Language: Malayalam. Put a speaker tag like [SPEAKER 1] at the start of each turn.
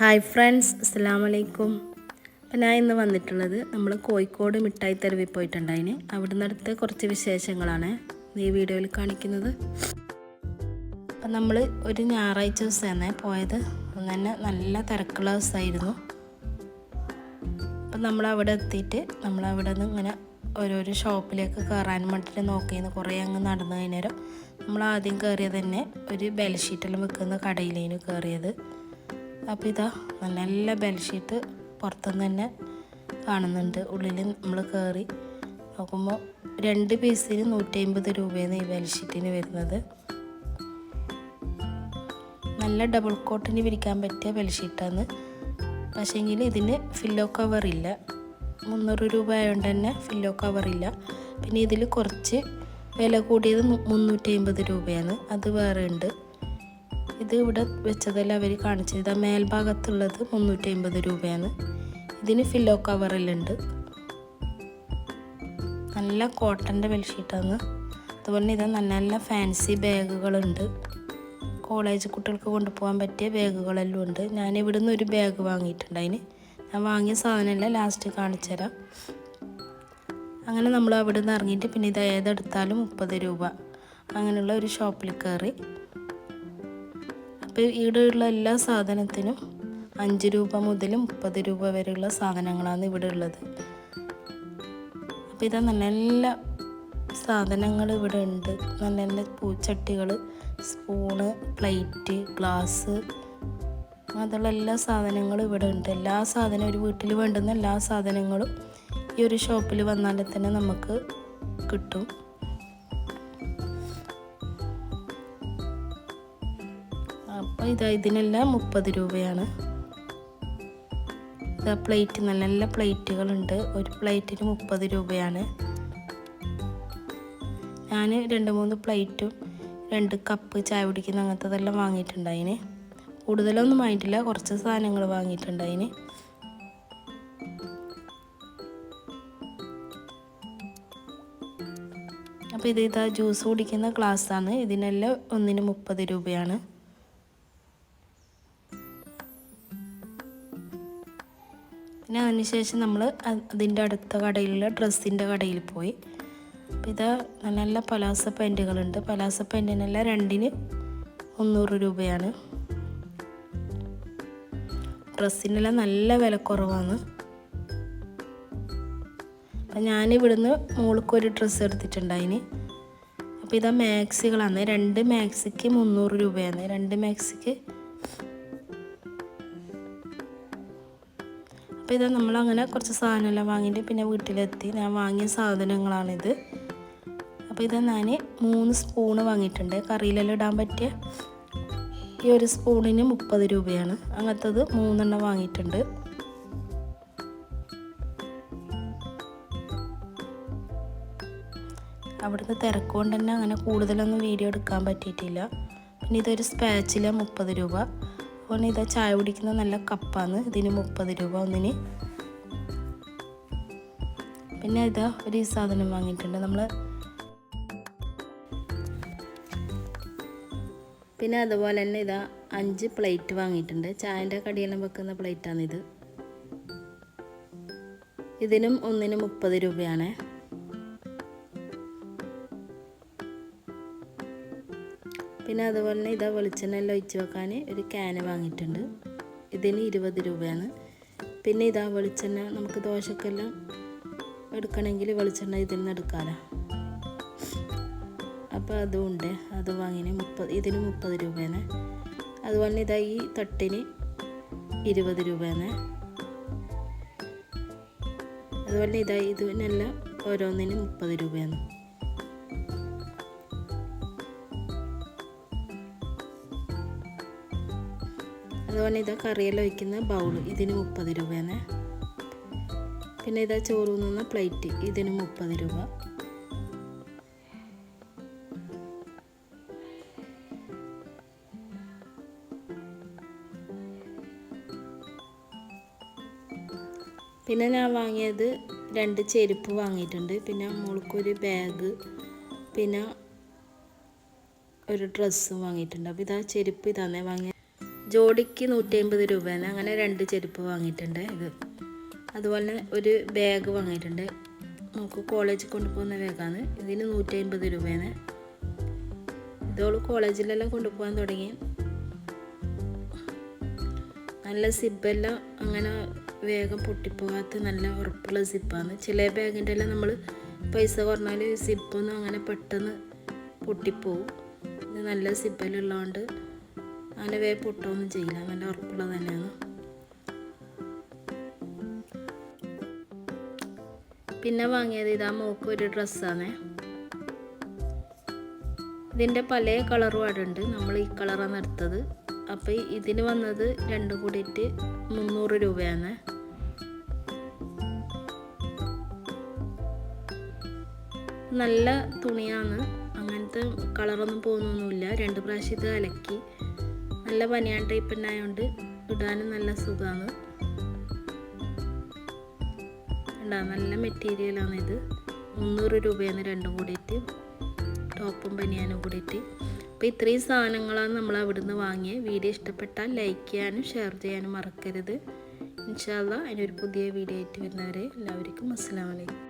[SPEAKER 1] ഹായ് ഫ്രണ്ട്സ് അസ്സാം വലൈക്കും അപ്പം ഞാൻ ഇന്ന് വന്നിട്ടുള്ളത് നമ്മൾ കോഴിക്കോട് മിഠായി തെരുവിൽ പോയിട്ടുണ്ടായിന്. അവിടെ നിന്നടുത്ത് കുറച്ച് വിശേഷങ്ങളാണ് ഈ വീഡിയോയിൽ കാണിക്കുന്നത്. അപ്പം നമ്മൾ ഒരു ഞായറാഴ്ച ദിവസമാണ് പോയത്. അന്ന് തന്നെ നല്ല തിരക്കുള്ള ദിവസമായിരുന്നു. അപ്പം നമ്മൾ അവിടെ എത്തിയിട്ട് നമ്മൾ അവിടെ നിന്ന് ഇങ്ങനെ ഓരോരോ ഷോപ്പിലേക്ക് കയറാൻ വേണ്ടിയിട്ട് നോക്കിയിരുന്നു കുറേ അങ്ങ് നടന്നു കഴിഞ്ഞേരം നമ്മൾ ആദ്യം കയറിയത് തന്നെ ഒരു ബെഡ്ഷീറ്റെല്ലാം വെക്കുന്ന കടയിലേനു കയറിയത്. അപ്പോൾ ഇതാ നല്ല നല്ല ബെഡ്ഷീറ്റ് പുറത്തുനിന്ന് തന്നെ കാണുന്നുണ്ട്. ഉള്ളിൽ നമ്മൾ കയറി നോക്കുമ്പോൾ രണ്ട് പീസിന് നൂറ്റി അമ്പത് രൂപയാണ് ഈ ബെഡ്ഷീറ്റിന് വരുന്നത്. നല്ല ഡബിൾ കോട്ടിന് വിരിക്കാൻ പറ്റിയ ബെഡ്ഷീറ്റാണ് പക്ഷേങ്കിൽ ഇതിന് ഫില്ലോ കവറില്ല മുന്നൂറ് രൂപ ആയതുകൊണ്ട് തന്നെ ഫില്ലോ കവറില്ല പിന്നെ ഇതിൽ കുറച്ച് വില കൂടിയത് മുന്നൂറ്റി അമ്പത് രൂപയാണ്. അത് വേറെ ഉണ്ട് ഇത് ഇവിടെ വെച്ചതല്ല അവർ കാണിച്ചത്? ഇതാ മേൽഭാഗത്തുള്ളത് മുന്നൂറ്റി അമ്പത് രൂപയാണ്. ഇതിന് ഫില്ലോ കവറിലുണ്ട് നല്ല കോട്ടന്റെ ബെഡ്ഷീറ്റാണ് അതുപോലെ ഇത് നല്ല നല്ല ഫാൻസി ബാഗുകളുണ്ട്. കോളേജ് കുട്ടികൾക്ക് കൊണ്ടുപോകാൻ പറ്റിയ ബാഗുകളെല്ലാം ഉണ്ട്. ഞാൻ ഇവിടുന്ന് ഒരു ബാഗ് വാങ്ങിയിട്ടുണ്ട് അതിന്. ഞാൻ വാങ്ങിയ സാധനമെല്ലാം ലാസ്റ്റ് കാണിച്ചു തരാം. അങ്ങനെ നമ്മൾ അവിടെ നിന്ന് ഇറങ്ങിയിട്ട് പിന്നെ ഇത് ഏതെടുത്താലും മുപ്പത് രൂപ. അങ്ങനെയുള്ള ഒരു ഷോപ്പിൽ കയറി. അപ്പോൾ ഇവിടെയുള്ള എല്ലാ സാധനത്തിനും അഞ്ച് രൂപ മുതൽ മുപ്പത് രൂപ വരെയുള്ള സാധനങ്ങളാണ് ഇവിടെ ഉള്ളത്. അപ്പോൾ ഇതാ നല്ല നല്ല സാധനങ്ങൾ ഇവിടെ ഉണ്ട്. നല്ല നല്ല പൂച്ചട്ടികൾ സ്പൂണ് പ്ലേറ്റ് ഗ്ലാസ് അതുള്ള എല്ലാ സാധനങ്ങളും ഇവിടെ ഉണ്ട്. എല്ലാ സാധനവും ഒരു വീട്ടിൽ വേണ്ടുന്ന എല്ലാ സാധനങ്ങളും ഈ ഒരു ഷോപ്പിൽ വന്നാൽ തന്നെ നമുക്ക് കിട്ടും. അപ്പോൾ ഇതാ ഇതിനെല്ലാം മുപ്പത് രൂപയാണ്. ഇതാ പ്ലേറ്റ് നല്ല നല്ല പ്ലേറ്റുകളുണ്ട്. ഒരു പ്ലേറ്റിന് മുപ്പത് രൂപയാണ്. ഞാൻ രണ്ട് മൂന്ന് പ്ലേറ്റും രണ്ട് കപ്പ് ചായ കുടിക്കുന്ന അങ്ങനത്തതെല്ലാം വാങ്ങിയിട്ടുണ്ടായിന്. കൂടുതലൊന്നും വാങ്ങിയിട്ടില്ല. കുറച്ച് സാധനങ്ങൾ വാങ്ങിയിട്ടുണ്ടായിന്. അപ്പോൾ ഇത് ഇതാ ജ്യൂസ് കുടിക്കുന്ന ഗ്ലാസ്സാണ് ഇതിനെല്ലാം ഒന്നിന് മുപ്പത് രൂപയാണ്. പിന്നെ അതിനുശേഷം നമ്മൾ അതിന്റെ അടുത്ത കടയിലുള്ള ഡ്രസ്സിന്റെ കടയിൽ പോയി. അപ്പോൾ ഇതാ നല്ല നല്ല പലാസ പാന്റുകളുണ്ട്. പലാസ പാന്റിനെല്ലാം രണ്ടിന് മുന്നൂറ് രൂപയാണ്. ഡ്രസ്സിനെല്ലാം നല്ല വിലക്കുറവാണ് അപ്പം ഞാനിവിടുന്ന് മോൾക്ക് ഒരു ഡ്രസ്സ് എടുത്തിട്ടുണ്ടായിന്. അപ്പോൾ ഇതാ മാക്സികളാണ്. രണ്ട് മാക്സിക്ക് മുന്നൂറ് രൂപയാണ്. രണ്ട് മാക്സിക്ക് അപ്പോൾ നമ്മൾ അങ്ങനെ കുറച്ച് സാധനമെല്ലാം വാങ്ങിയിട്ട് പിന്നെ വീട്ടിലെത്തി. ഞാൻ വാങ്ങിയ സാധനങ്ങളാണിത്. അപ്പോൾ ഇത് ഞാൻ മൂന്ന് സ്പൂണ് വാങ്ങിയിട്ടുണ്ട്. കറിയിലെല്ലാം ഇടാൻ പറ്റിയ ഈ ഒരു സ്പൂണിന് മുപ്പത് രൂപയാണ്. അങ്ങനത്തത് മൂന്നെണ്ണം വാങ്ങിയിട്ടുണ്ട്. അവിടുന്ന് തിരക്കുകൊണ്ട് തന്നെ അങ്ങനെ കൂടുതലൊന്നും വീഡിയോ എടുക്കാൻ പറ്റിയിട്ടില്ല. പിന്നെ ഇതൊരു സ്പാച്ചില മുപ്പത് രൂപ. അതുപോലെ ഇതാ ചായ കുടിക്കുന്ന നല്ല കപ്പാണ്. ഇതിന് മുപ്പത് രൂപ ഒന്നിന്. പിന്നെ ഇതാ ഒരു സാധനം വാങ്ങിയിട്ടുണ്ട് നമ്മൾ പിന്നെ അതുപോലെ തന്നെ ഇതാ അഞ്ച് പ്ലേറ്റ് വാങ്ങിയിട്ടുണ്ട്. ചായന്റെ കടിയെല്ലാം വെക്കുന്ന പ്ലേറ്റാണിത്. ഇതിനും ഒന്നിന് മുപ്പത് രൂപയാണ്. പിന്നെ അതുപോലെ തന്നെ ഇതാ വെളിച്ചെണ്ണയെല്ലാം ഒഴിച്ച് വെക്കാൻ ഒരു ക്യാന് വാങ്ങിയിട്ടുണ്ട്. ഇതിന് ഇരുപത് രൂപയാണ്. പിന്നെ ഇതാ വെളിച്ചെണ്ണ നമുക്ക് ദോശക്കെല്ലാം എടുക്കണമെങ്കിൽ വെളിച്ചെണ്ണ ഇതിൽ നിന്ന് എടുക്കാമല്ലോ അപ്പോൾ അതും ഉണ്ട്. അത് വാങ്ങിന് മുപ്പത് ഇതിന് മുപ്പത് രൂപയാണ്. അതുപോലെ ഇതാ ഈ തട്ടിന് ഇരുപത് രൂപയാണ്. അതുപോലെ ഇതാ ഇതിനെല്ലാം ഓരോന്നിന് മുപ്പത് രൂപയാണ്. അതുപോലെ ഇതാ കറിയെല്ലാം ഒഴിക്കുന്ന ബൗൾ ഇതിന് മുപ്പത് രൂപയാണ്. പിന്നെ ഇതാ ചോറ് നിന്ന പ്ലേറ്റ് ഇതിന് മുപ്പത് രൂപ. പിന്നെ ഞാൻ വാങ്ങിയത് രണ്ട് ചെരുപ്പ് വാങ്ങിയിട്ടുണ്ട്. പിന്നെ മോൾക്കൊരു ബാഗ് പിന്നെ ഒരു ഡ്രസ്സും വാങ്ങിയിട്ടുണ്ട്. അപ്പോൾ ഇതാ ചെരുപ്പ് ഇതാന്നേ വാങ്ങിയ ജോഡിക്ക് നൂറ്റി അമ്പത് രൂപയാണ്. അങ്ങനെ രണ്ട് ചെരുപ്പ് വാങ്ങിയിട്ടുണ്ട് ഇത്. അതുപോലെ ഒരു ബാഗ് വാങ്ങിയിട്ടുണ്ട്. നമുക്ക് കോളേജിൽ കൊണ്ടുപോകുന്ന ബാഗാണ് ഇതിന് നൂറ്റി അമ്പത് രൂപയാണ്. ഇതോൾ കോളേജിലെല്ലാം കൊണ്ടുപോകാൻ തുടങ്ങി. നല്ല സിബെല്ലാം അങ്ങനെ വേഗം പൊട്ടിപ്പോകാത്ത നല്ല ഉറപ്പുള്ള സിപ്പാണ് ചില ബാഗിന്റെ എല്ലാം നമ്മൾ പൈസ കുറഞ്ഞാൽ സിപ്പൊന്നും അങ്ങനെ പെട്ടെന്ന് പൊട്ടിപ്പോവും. ഇത് നല്ല സിബലുള്ളതുകൊണ്ട് അങ്ങനെ വേ പൊട്ടൊന്നും ചെയ്യില്ല. നല്ല ഉറപ്പുള്ളത് തന്നെയാണ്. പിന്നെ വാങ്ങിയത് ഇതാ മോക്ക് ഒരു ഡ്രസ്സാണ്. ഇതിന്റെ പല കളറും അവിടെ ഉണ്ട്. നമ്മൾ ഈ കളറാണ് എടുത്തത്. അപ്പോൾ ഇതിന് വന്നത് രണ്ടും കൂടിയിട്ട് മുന്നൂറ് രൂപയാണ്. നല്ല തുണിയാണ്. അങ്ങനത്തെ കളറൊന്നും പോകുന്നൊന്നുമില്ല. രണ്ട് പ്രാവശ്യം ഇത് അലക്കി. നല്ല പനിയാൻ ടൈപ്പ് തന്നെ ആയതുകൊണ്ട് ഇടാനും നല്ല സുഖമാണ് ഉണ്ടാ നല്ല മെറ്റീരിയലാണ് ഇത്. മുന്നൂറ് രൂപയാണ് രണ്ടും കൂടിയിട്ട് ടോപ്പും ബനിയാനും കൂടിയിട്ട്. അപ്പോൾ ഇത്രയും സാധനങ്ങളാണ് നമ്മൾ അവിടുന്ന് വാങ്ങിയത് വീഡിയോ ഇഷ്ടപ്പെട്ടാൽ ലൈക്ക് ചെയ്യാനും ഷെയർ ചെയ്യാനും മറക്കരുത്. ഇൻഷാല്ല അതിനൊരു പുതിയ വീഡിയോ ആയിട്ട് വരുന്നവരെ എല്ലാവർക്കും അസ്സാം വലൈക്കും